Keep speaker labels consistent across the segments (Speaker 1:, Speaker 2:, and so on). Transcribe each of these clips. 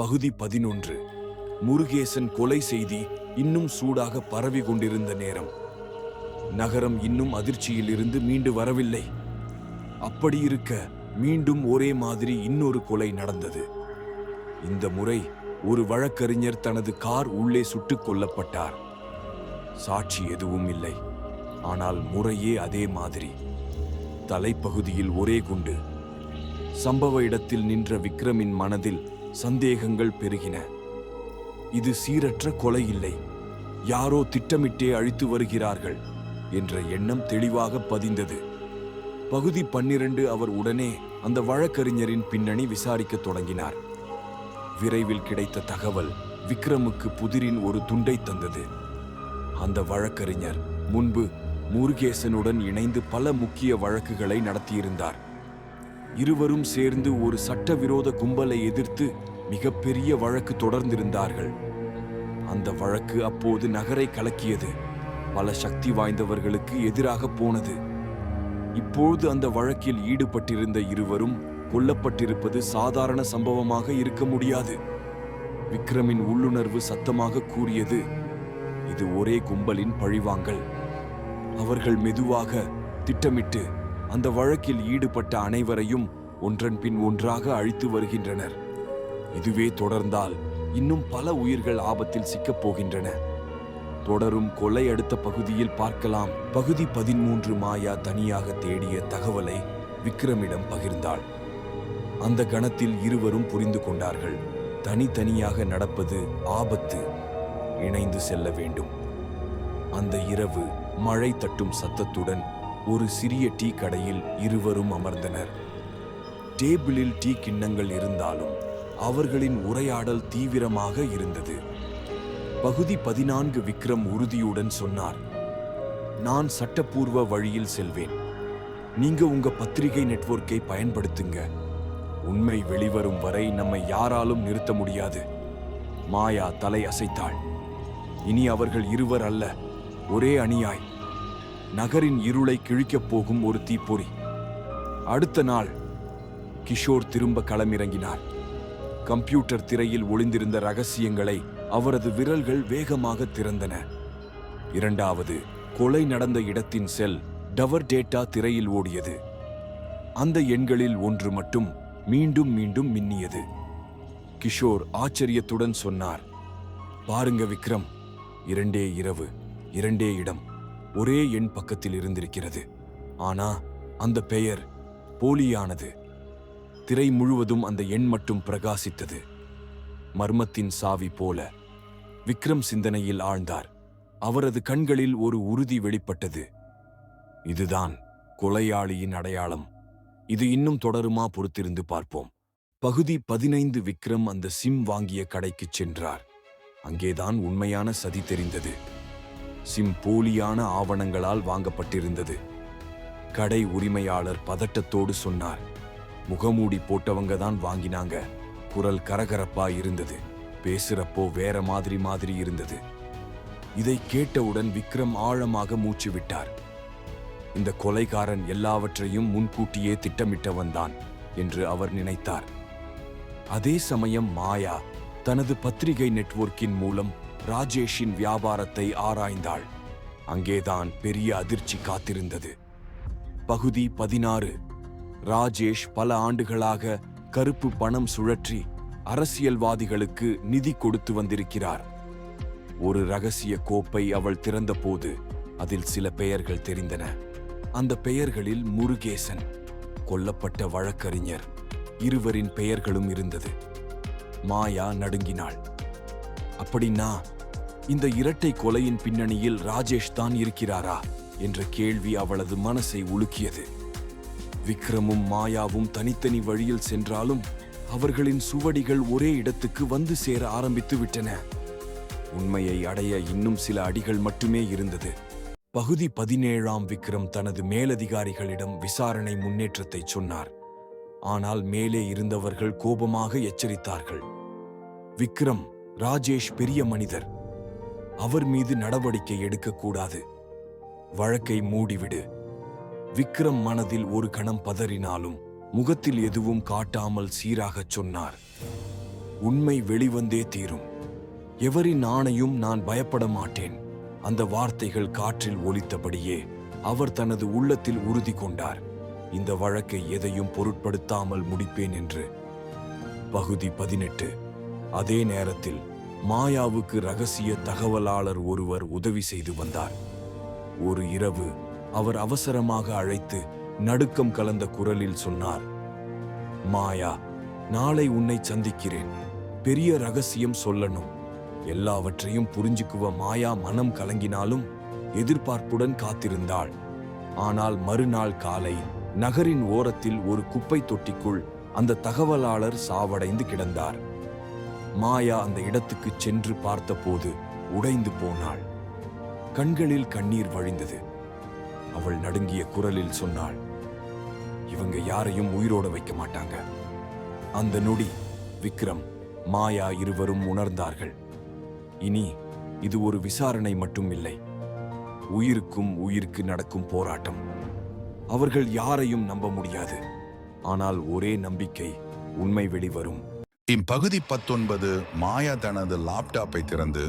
Speaker 1: பகுதி பதினொன்று. முருகேசன் கொலை செய்தி இன்னும் சூடாக பரவி கொண்டிருந்த நேரம். நகரம் இன்னும் அதிர்ச்சியில் இருந்து மீண்டு வரவில்லை. அப்படி இருக்க மீண்டும் ஒரே மாதிரி இன்னொரு கொலை நடந்தது. இந்த முறை ஒரு வழக்கறிஞர் தனது கார் உள்ளே சுட்டுக் கொல்லப்பட்டார். சாட்சி எதுவும் இல்லை. ஆனால் முறையே அதே மாதிரி. தலைப்பகுதியில் ஒரே குண்டு. சம்பவ இடத்தில் நின்ற விக்ரமின் மனதில் சந்தேகங்கள் பெருகின. இது சீரற்ற கொலை இல்லை. யாரோ திட்டமிட்டே அழித்து வருகிறார்கள் என்ற எண்ணம் தெளிவாக பதிந்தது. பகுதி பன்னிரண்டு அவர் உடனே அந்த வழக்கறிஞரின் பின்னணி விசாரிக்க தொடங்கினார். விரைவில் கிடைத்த தகவல் விக்ரமுக்கு புதிரின் ஒரு துண்டை தந்தது. அந்த வழக்கறிஞர் முன்பு முருகேசனுடன் இணைந்து பல முக்கிய வழக்குகளை நடத்தியிருந்தார். இருவரும் சேர்ந்து ஒரு சட்டவிரோத கும்பலை எதிர்த்து மிகப்பெரிய வழக்கு தொடர்ந்திருந்தார்கள். அந்த வழக்கு அப்போது நகரை கலக்கியது. பல சக்தி வாய்ந்தவர்களுக்கு எதிராக போனது. இப்பொழுது அந்த வழக்கில் ஈடுபட்டிருந்த இருவரும் கொல்லப்பட்டிருப்பது சாதாரண சம்பவமாக இருக்க முடியாது. விக்ரமின் உள்ளுணர்வு சத்தமாக கூறியது இது ஒரே கும்பலின் பழிவாங்கல். அவர்கள் மெதுவாக திட்டமிட்டு அந்த வழக்கில் ஈடுபட்ட அனைவரையும் ஒன்றன் பின் ஒன்றாக அழித்து வருகின்றனர். இதுவே தொடர்ந்தால் இன்னும் பல உயிர்கள் ஆபத்தில் சிக்கப் போகின்றன. தொடரும் கொலை அடுத்த பகுதியில் பார்க்கலாம். பகுதி பதிமூன்று மாயா தனியாக தேடிய தகவலை விக்ரமிடம் பகிர்ந்தாள். அந்த கணத்தில் இருவரும் புரிந்து கொண்டார்கள். தனித்தனியாக நடப்பது ஆபத்து. இணைந்து செல்ல வேண்டும். அந்த இரவு மழை தட்டும் சத்தத்துடன் ஒரு சிறிய டீ கடையில் இருவரும் அமர்ந்தனர். டேபிளில் டீ கிண்ணங்கள் இருந்தாலும் அவர்களின் உரையாடல் தீவிரமாக இருந்தது. பகுதி பதினான்கு விக்ரம் உறுதியுடன் சொன்னார் நான் சட்டப்பூர்வ வழியில் செல்வேன். நீங்க உங்க பத்திரிகை நெட்வொர்க்கை பயன்படுத்துங்க. உண்மை வெளிவரும் வரை நம்மை யாராலும் நிறுத்த முடியாது. மாயா தலை அசைத்தாள். இனி அவர்கள் இருவர் அல்ல ஒரே அணியாய். நகரின் இருளை கிழிக்கப் போகும் ஒரு தீப்பொறி. அடுத்த நாள் கிஷோர் திரும்ப களமிறங்கினார். கம்ப்யூட்டர் திரையில் ஒளிந்திருந்த ரகசியங்களை அவரது விரல்கள் வேகமாக திறந்தன. இரண்டாவது கொலை நடந்த இடத்தின் செல் டவர் டேட்டா திரையில் ஓடியது. அந்த எண்களில் ஒன்று மட்டும் மீண்டும் மீண்டும் மின்னியது. கிஷோர் ஆச்சரியத்துடன் சொன்னார் பாருங்க விக்ரம் இரண்டே இரவு இரண்டே இடம். ஒரே எண் பக்கத்தில் இருந்திருக்கிறது. ஆனா அந்த பெயர் போலியானது. திரை முழுவதும் அந்த எண் மட்டும் பிரகாசித்தது. மர்மத்தின் சாவி போல விக்ரம் சிந்தனையில் ஆழ்ந்தார். அவரது கண்களில் ஒரு உறுதி வெளிப்பட்டது. இதுதான் கொலையாளியின் அடையாளம். இது இன்னும் தொடருமா? பொறுத்திருந்து பார்ப்போம். பகுதி பதினைந்து விக்ரம் அந்த சிம் வாங்கிய கடைக்குச் சென்றார். அங்கேதான் உண்மையான சதி தெரிந்தது. சிம் போலியான ஆவணங்களால் வாங்கப்பட்டிருந்தது. கடை உரிமையாளர் பதட்டத்தோடு சொன்னார் முகமூடி போட்டவங்க தான் வாங்கினாங்க. குரல் கரகரப்பா இருந்தது. பேசுறப்போ வேற மாதிரி மாதிரி இருந்தது. இதை கேட்டவுடன் விக்ரம் ஆழமாக மூச்சு விட்டார் இந்த கொலைகாரன் எல்லாவற்றையும் முன்கூட்டியே திட்டமிட்டவன் தான் என்று அவர் நினைத்தார். அதே சமயம் மாயா தனது பத்திரிகை நெட்வொர்க்கின் மூலம் ராஜேஷின் வியாபாரத்தை ஆராய்ந்தாள். அங்கேதான் பெரிய அதிர்ச்சி காத்திருந்தது. பகுதி பதினாறு. ராஜேஷ் பல ஆண்டுகளாக கருப்பு பணம் சுழற்றி அரசியல்வாதிகளுக்கு நிதி கொடுத்து வந்திருக்கிறார். ஒரு ரகசிய கோப்பை அவள் திறந்தபோது அதில் சில பெயர்கள் தெரிந்தன. அந்த பெயர்களில் முருகேசன் கொல்லப்பட்ட வழக்கறிஞர் இருவரின் பெயர்களும் இருந்தது. மாயா நடுங்கினாள். அப்படின்னா இந்த இரட்டை கொலையின் பின்னணியில் ராஜேஷ் தான் இருக்கிறாரா என்ற கேள்வி அவளது மனசை உலுக்கியது. விக்ரமும் மாயாவும் தனித்தனி வழியில் சென்றாலும் அவர்களின் சுவடிகள் ஒரே இடத்துக்கு வந்து சேர ஆரம்பித்து விட்டன. உண்மையை அடைய இன்னும் சில அடிகள் மட்டுமே இருந்தது. பகுதி பதினேழாம் விக்ரம் தனது மேலதிகாரிகளிடம் விசாரணை முன்னேற்றத்தை சொன்னார். ஆனால் மேலே இருந்தவர்கள் கோபமாக எச்சரித்தார்கள். விக்ரம் ராஜேஷ் பெரிய மனிதர். அவர் மீது நடவடிக்கை எடுக்கக்கூடாது. வழக்கை மூடிவிடு. விக்ரம் மனதில் ஒரு கணம் பதறினாலும் முகத்தில் எதுவும் காட்டாமல் சீராகச் சொன்னார். உண்மை வெளிவந்தே தீரும். எவரின் ஆணையும் நான் பயப்பட மாட்டேன். அந்த வார்த்தைகள் காற்றில் ஒலித்தபடியே அவர் தனது உள்ளத்தில் உறுதி கொண்டார். இந்த வழக்கை எதையும் பொருட்படுத்தாமல் முடிப்பேன் என்று. பகுதி பதினெட்டு. அதே நேரத்தில் மாயாவுக்கு ரகசிய தகவலாளர் ஒருவர் உதவி செய்து வந்தார். ஒரு இரவு அவர் அவசரமாக அழைத்து நடுக்கம் கலந்த குரலில் சொன்னார் மாயா நாளை உன்னை சந்திக்கிறேன். பெரிய ரகசியம் சொல்லணும். எல்லாவற்றையும் புரிஞ்சுக்குவ மாயா மனம் கலங்கினாலும் எதிர்பார்ப்புடன் காத்திருந்தாள். ஆனால் மறுநாள் காலை நகரின் ஓரத்தில் ஒரு குப்பை தொட்டிக்குள் அந்த தகவலாளர் சாவடைந்து கிடந்தார். மாயா அந்த இடத்துக்குச் சென்று பார்த்தபோது உடைந்து போனாள். கண்களில் கண்ணீர் வழிந்தது. அவள் நடுங்கிய குரலில் சொன்னாள் இவங்க யாரையும் உயிரோட வைக்க மாட்டாங்க. அந்த நொடி விக்ரம் மாயா இருவரும் உணர்ந்தார்கள். இனி இது ஒரு விசாரணை மட்டும் இல்லை. உயிருக்கும் உயிருக்கு நடக்கும் போராட்டம். அவர்கள் யாரையும் நம்ப முடியாது. ஆனால் ஒரே நம்பிக்கை உண்மை வெளிவரும்.
Speaker 2: இப்பகுதி பத்தொன்பது மாயா தனது லாப்டாப்பை திறந்து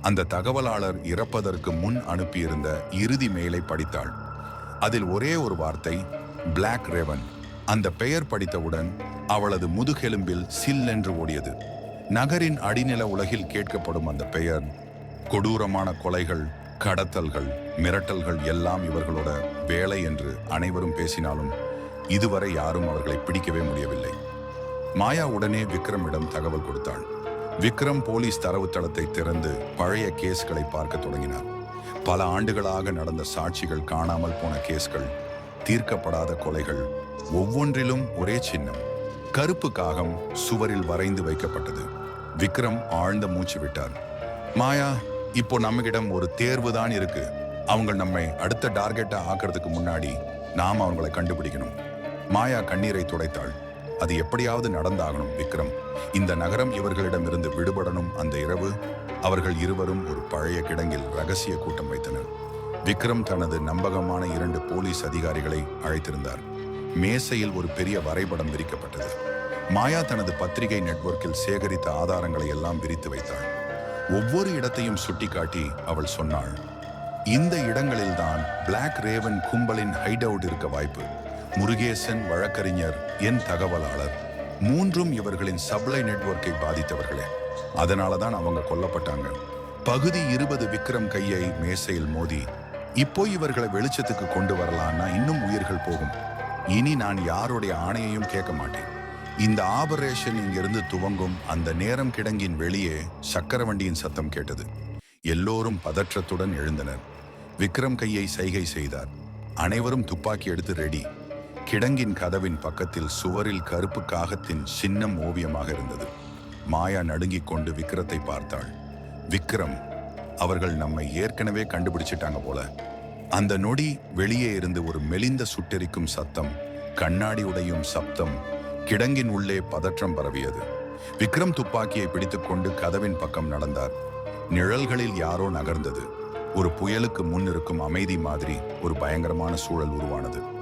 Speaker 2: அந்த தகவலாளர் இறப்பதற்கு முன் அனுப்பியிருந்த இறுதி மெயிலை படித்தாள். அதில் ஒரே ஒரு வார்த்தை பிளாக் ரேவன் அந்த பெயர் படித்தவுடன் அவளது முதுகெலும்பில் சில்லென்று ஓடியது. நகரின் அடிநில உலகில் கேட்கப்படும் அந்த பெயர் கொடூரமான கொலைகள் கடத்தல்கள் மிரட்டல்கள் எல்லாம் இவர்களோட வேலை என்று அனைவரும் பேசினாலும் இதுவரை யாரும் அவர்களை பிடிக்கவே முடியவில்லை. மாயா உடனே விக்ரமிடம் தகவல் கொடுத்தாள். விக்ரம் போலீஸ் தரவுத்தளத்தை திறந்து பழைய கேஸ்களை பார்க்க தொடங்கினார். பல ஆண்டுகளாக நடந்த சாட்சிகள் காணாமல் போன கேஸ்கள் தீர்க்கப்படாத கொலைகள் ஒவ்வொன்றிலும் ஒரே சின்னம். கருப்பு காகம் சுவரில் வரைந்து வைக்கப்பட்டது. விக்ரம் ஆழ்ந்த மூச்சு விட்டார். மாயா இப்போ நம்மகிடம் ஒரு தேர்வு தான் இருக்கு. அவங்க நம்மை அடுத்த டார்கெட்டா ஆக்கிறதுக்கு முன்னாடி நாம் அவங்களை கண்டுபிடிக்கணும். மாயா கண்ணீரை துடைத்தாள். அது எப்படியாவது நடந்தாகணும் விக்ரம். இந்த நகரம் இவர்களிடமிருந்து விடுபடணும் அந்த இரவு. அவர்கள் இருவரும் ஒரு பழைய கிடங்கில் ரகசிய கூட்டம் வைத்தனர். விக்ரம் தனது நம்பகமான இரண்டு போலீஸ் அதிகாரிகளை அழைத்திருந்தார். மேசையில் ஒரு பெரிய வரைபடம் விரிக்கப்பட்டது. மாயா தனது பத்திரிகை நெட்வொர்க்கில் சேகரித்த ஆதாரங்களை எல்லாம் விரித்து வைத்தாள். ஒவ்வொரு இடத்தையும் சுட்டிக்காட்டி அவள் சொன்னாள் இந்த இடங்களில்தான் பிளாக் ரேவன் கும்பலின் ஹைட் அவுட் இருக்க வாய்ப்பு. முருகேசன் வழக்கறிஞர் என் தகவலாளர். மூன்றும் இவர்களின் சப்ளை நெட்வொர்க்கை பாதித்தவர்களே. அதனால தான் அவங்க கொல்லப்பட்டாங்க. பகுதி இருபது விக்ரம் கையை மேசையில் மோதி இப்போ இவர்களை வெளிச்சத்துக்கு கொண்டு வரலான்னா இன்னும் உயிர்கள் போகும். இனி நான் யாருடைய ஆணையையும் கேட்க மாட்டேன். இந்த ஆபரேஷன் இங்கிருந்து துவங்கும் அந்த நேரம் கிடங்கின் வெளியே சக்கர வண்டியின் சத்தம் கேட்டது. எல்லோரும் பதற்றத்துடன் எழுந்தனர். விக்ரம் கையை சைகை செய்தார். அனைவரும் துப்பாக்கி எடுத்து ரெடி கிடங்கின் கதவின் பக்கத்தில் சுவரில் கருப்பு காகத்தின் சின்னம் ஓவியமாக இருந்தது. மாயா நடுங்கிக் கொண்டு விக்ரத்தை பார்த்தாள். விக்ரம் அவர்கள் நம்மை ஏற்கனவே கண்டுபிடிச்சிட்டாங்க போல. அந்த நொடி வெளியே இருந்து ஒரு மெலிந்த சுட்டெரிக்கும் சத்தம் கண்ணாடி உடையும் சப்தம் கிடங்கின் உள்ளே பதற்றம் பரவியது. விக்ரம் துப்பாக்கியை பிடித்துக்கொண்டு கதவின் பக்கம் நடந்தார். நிழல்களில் யாரோ நகர்ந்தது. ஒரு புயலுக்கு முன் இருக்கும் அமைதி மாதிரி ஒரு பயங்கரமான சூழல் உருவானது.